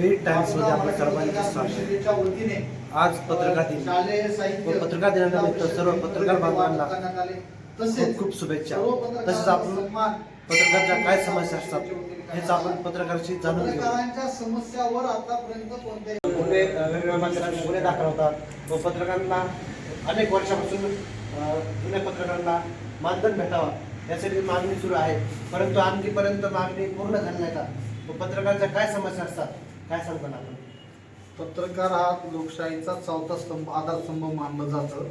बीड टाइम्समध्ये आपल्या सर्वांचे स्वागत आज पत्रकार दिन. व पत्रकार दिनानिमित्त सर्व पत्रकार बांधवांना खूप खूप शुभेच्छा. तसेच आपण पत्रकारच्या काय समस्या असतात हेच आपण पत्रकाराशी जाणून घेऊ. समस्यावर आतापर्यंत कोणते गुन्हे वेगवेगळ्या माध्यमांनी गुन्हे दाखल होतात व पत्रकारांना अनेक वर्षापासून जुन्या पत्रकारांना मानधन भेटावा यासाठी मागणी सुरू आहे. परंतु आणखीपर्यंत मागणी पूर्ण झाली नाही का? व पत्रकारांच्या काय समस्या असतात? काय सांगता आपण? पत्रकार हा लोकशाहीचा चौथा स्तंभ आधारस्तंभ मानलं जातं.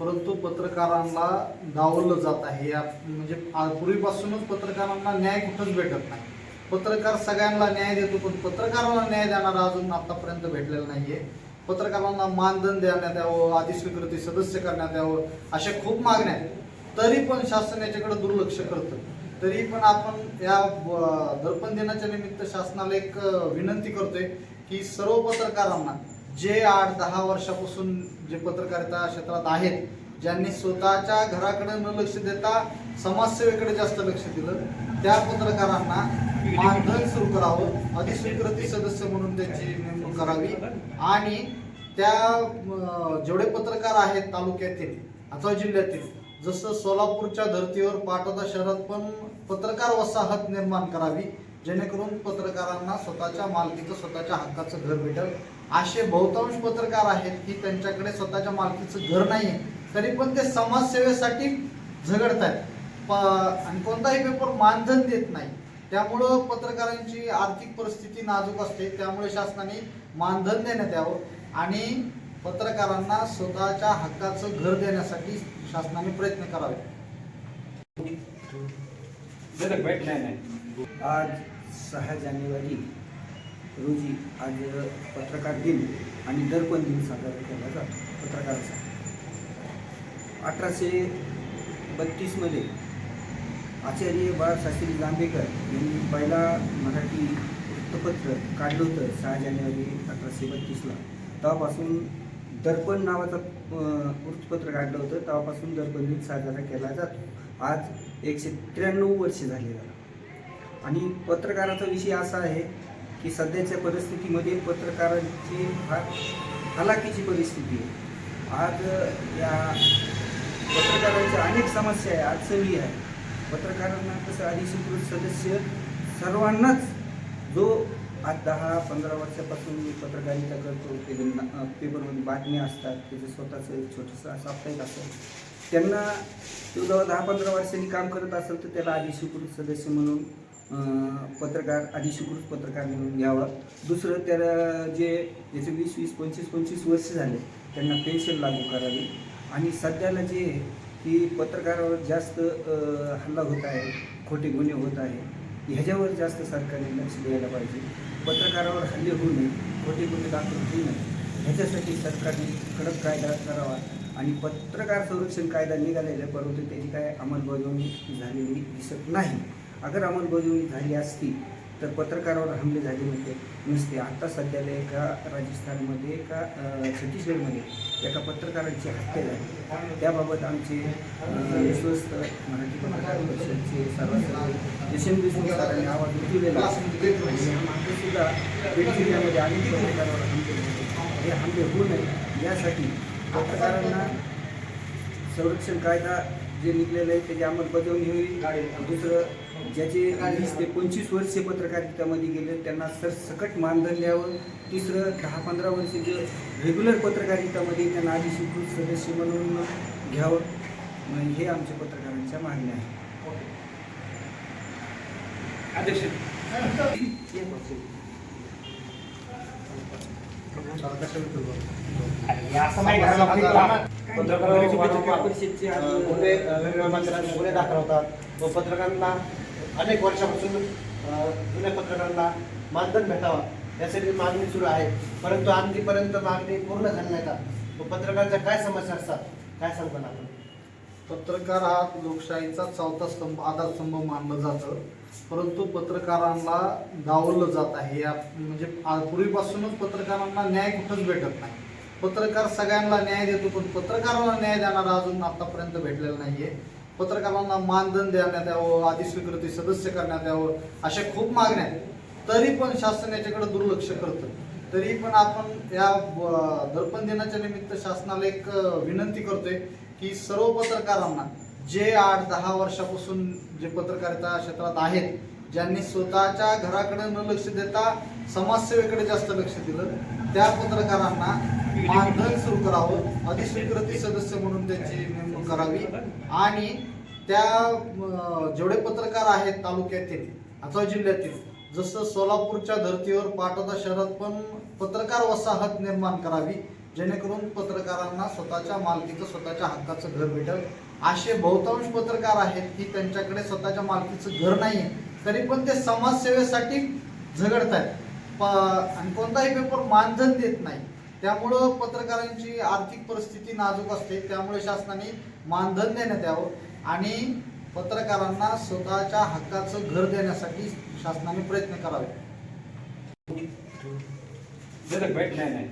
परंतु पत्रकारांना डावललं जात आहे. या म्हणजे पूर्वीपासूनच पत्रकारांना न्याय कुठंच भेटत नाही. पत्रकार सगळ्यांना न्याय देतो पण पत्रकारांना न्याय देणारा अजून आतापर्यंत भेटलेला नाहीये. पत्रकारांना मानधन देण्यात यावं अधिस्वीकृती सदस्य करण्यात यावं अशा खूप मागण्या आहेत. तरी पण शासन याच्याकडे दुर्लक्ष करतं. तरी पण आपण या ब- दर्पण दिनाच्या निमित्त शासनाला एक विनंती करतोय की सर्व पत्रकारांना जे आठ दहा वर्षापासून जे पत्रकारिता क्षेत्रात आहेत ज्यांनी स्वतःच्या घराकडे न लक्ष देता समाजसेवेकडे जास्त लक्ष दिलं त्या पत्रकारांना मानधन सुरू करावं अधिस्वीकृती सदस्य म्हणून त्यांची नेमणूक करावी आणि त्या जेवढे पत्रकार आहेत तालुक्यातील अथवा जिल्ह्यातील जसं सोलापूरच्या धर्तीवर पाटोदा शहरात पण पत्रकार वसाहत निर्माण करावी जेणेकरून पत्रकारांना स्वतःच्या मालकीचं स्वतःच्या हक्काचं घर भेटेल. असे बहुतांश पत्रकार आहेत की त्यांच्याकडे स्वतःच्या मालकीचं घर नाही आहे तरी पण ते समाजसेवेसाठी झगडत आहेत आणि कोणताही पेपर मानधन देत नाही. त्यामुळं पत्रकारांची आर्थिक परिस्थिती नाजूक असते. त्यामुळे शासनाने मानधन देण्यात यावं. आणि पत्रकारांना स्वतःच्या हक्काचं घर देण्यासाठी शासनाने प्रयत्न करावे. आज सहा जानेवारी रोजी आज पत्रकार दिन आणि दर्पण दिन साजरा केला जातो पत्रकाराचा. अठराशे बत्तीसमध्ये आचार्य बाळशास्त्री जांभेकर यांनी पहिला मराठी वृत्तपत्र काढलं होतं सहा जानेवारी अठराशे बत्तीसला. तेव्हापासून दर्पण नावाचं वृत्तपत्र काढलं होतं. तेव्हापासून दर्पण दिन साजरा केला जातो. आज एकशे त्र्याण्णव वर्षे झाली आणि पत्रकाराचा विषय असा आहे की सध्याच्या परिस्थितीमध्ये पत्रकारांची फार हलाखीची परिस्थिती आहे. आज या पत्रकारांच्या अनेक समस्या आहे. अडचणी आहे. पत्रकारांना कसं अधिस्वीकृत सदस्य सर्वांनाच जो आज दहा पंधरा वर्षापासून मी पत्रकारिता करतो. ते पेपरमध्ये बातम्या असतात त्याचं स्वतःचं एक छोटंसं साप्ताहिक असतं त्यांना तो जवळ दहा पंधरा वर्षांनी काम करत असेल तर त्याला अधिस्वीकृत सदस्य म्हणून पत्रकार अधिस्वीकृत पत्रकार म्हणून घ्यावा. दुसरं त्याला जे ज्याचे वीस वीस पंचवीस पंचवीस वर्ष झाले त्यांना पेन्शन लागू करावी. आणि सध्याला जे आहे की पत्रकारावर जास्त हल्ला होत आहे खोटे गुन्हे होत आहे ह्याच्यावर जास्त सरकारने लक्ष द्यायला पाहिजे. पत्रकारावर हल्ले होऊ नये खोटे गुन्हे दाखल होऊ नये. ह्याच्यासाठी सरकारने कडक कायदा करावा आणि पत्रकार संरक्षण कायदा निघालेला परंतु त्याची काय अंमलबजावणी झालेली दिसत नाही. अगर अंमलबजावणी झाली असती तर पत्रकारावर हमले झाले नव्हते नसते आता सध्याला एका राजस्थानमध्ये एका छत्तीसगडमध्ये एका पत्रकाराची हत्या झाली. त्याबाबत आमचे विश्वस्त मराठी पत्रकार परिषदचे सर्वात यशवंत देशमुख सरांनी आवाज उठवलेला सुद्धा बीड जिल्ह्यामध्ये अनेक पत्रकारावर हमले झाले हे हमले होऊ नये. यासाठी पत्रकारांना संरक्षण कायदा जे निघलेलं आहे त्याची अंमलबजावणी होईल. दुसरं ज्याचे वीस ते पंचवीस वर्षे पत्रकारितामध्ये गेले त्यांना सरसकट मानधन द्यावं. तिसरं दहा पंधरा वर्ष जे रेग्युलर पत्रकारितामध्ये त्यांना आधी स्वीकृत सदस्य म्हणून घ्यावं. हे आमच्या पत्रकारांच्या मागण्या आहेत. पत्रकारांची परिषदचे गुन्हे गुन्हे दाखल होतात व पत्रकारांना अनेक वर्षापासून जुन्या पत्रकारांना मानधन भेटावा यासाठी मागणी सुरू आहे. परंतु आणखीपर्यंत मागणी पूर्ण झाली नाही का? व पत्रकारांच्या काय समस्या असतात? काय सांगता आपण? पत्रकार हा लोकशाहीचा चौथा स्तंभ आधारस्तंभ मानलं जातं. परंतु पत्रकारांना डावललं जात आहे. या म्हणजे पूर्वीपासूनच पत्रकारांना न्याय कुठंच भेटत नाही. पत्रकार सगळ्यांना न्याय देतो पण पत्रकारांना न्याय देणारा अजून आतापर्यंत भेटलेला नाहीये. पत्रकारांना मानधन देण्यात यावं अधिस्वीकृती सदस्य करण्यात यावं अशा खूप मागण्या आहेत. तरी पण शासन याच्याकडे दुर्लक्ष करतं. तरी पण आपण या ब- दर्पण दिनाच्या निमित्त शासनाला एक विनंती करतोय की सर्व पत्रकारांना जे आठ दहा वर्षापासून जे पत्रकारिता क्षेत्रात आहेत ज्यांनी स्वतःच्या घराकडे न लक्ष देता समाजसेवेकडे जास्त लक्ष दिलं त्या पत्रकारांना मानधन सुरू करावं अधिस्वीकृती सदस्य म्हणून त्यांची नेमणूक करावी. आणि त्या जेवढे पत्रकार आहेत तालुक्यातील अथवा जिल्ह्यातील जसं सोलापूरच्या धर्तीवर पाटोदा शहरात पण पत्रकार वसाहत निर्माण करावी जेणेकरून पत्रकारांना स्वतःच्या मालकीचं स्वतःच्या हक्काचं घर भेटेल. असे बहुतांश पत्रकार आहेत की त्यांच्याकडे स्वतःच्या मालकीचं घर नाही आहे तरी पण ते समाजसेवेसाठी झगडत आहेत प- आणि कोणताही पेपर मानधन देत नाही. त्यामुळं पत्रकारांची आर्थिक परिस्थिती नाजूक असते. त्यामुळे शासनाने मानधन देण्यात यावं आणि पत्रकारांना स्वतःच्या हक्काचं घर देण्यासाठी शासनाने प्रयत्न करावे. नाही नाही.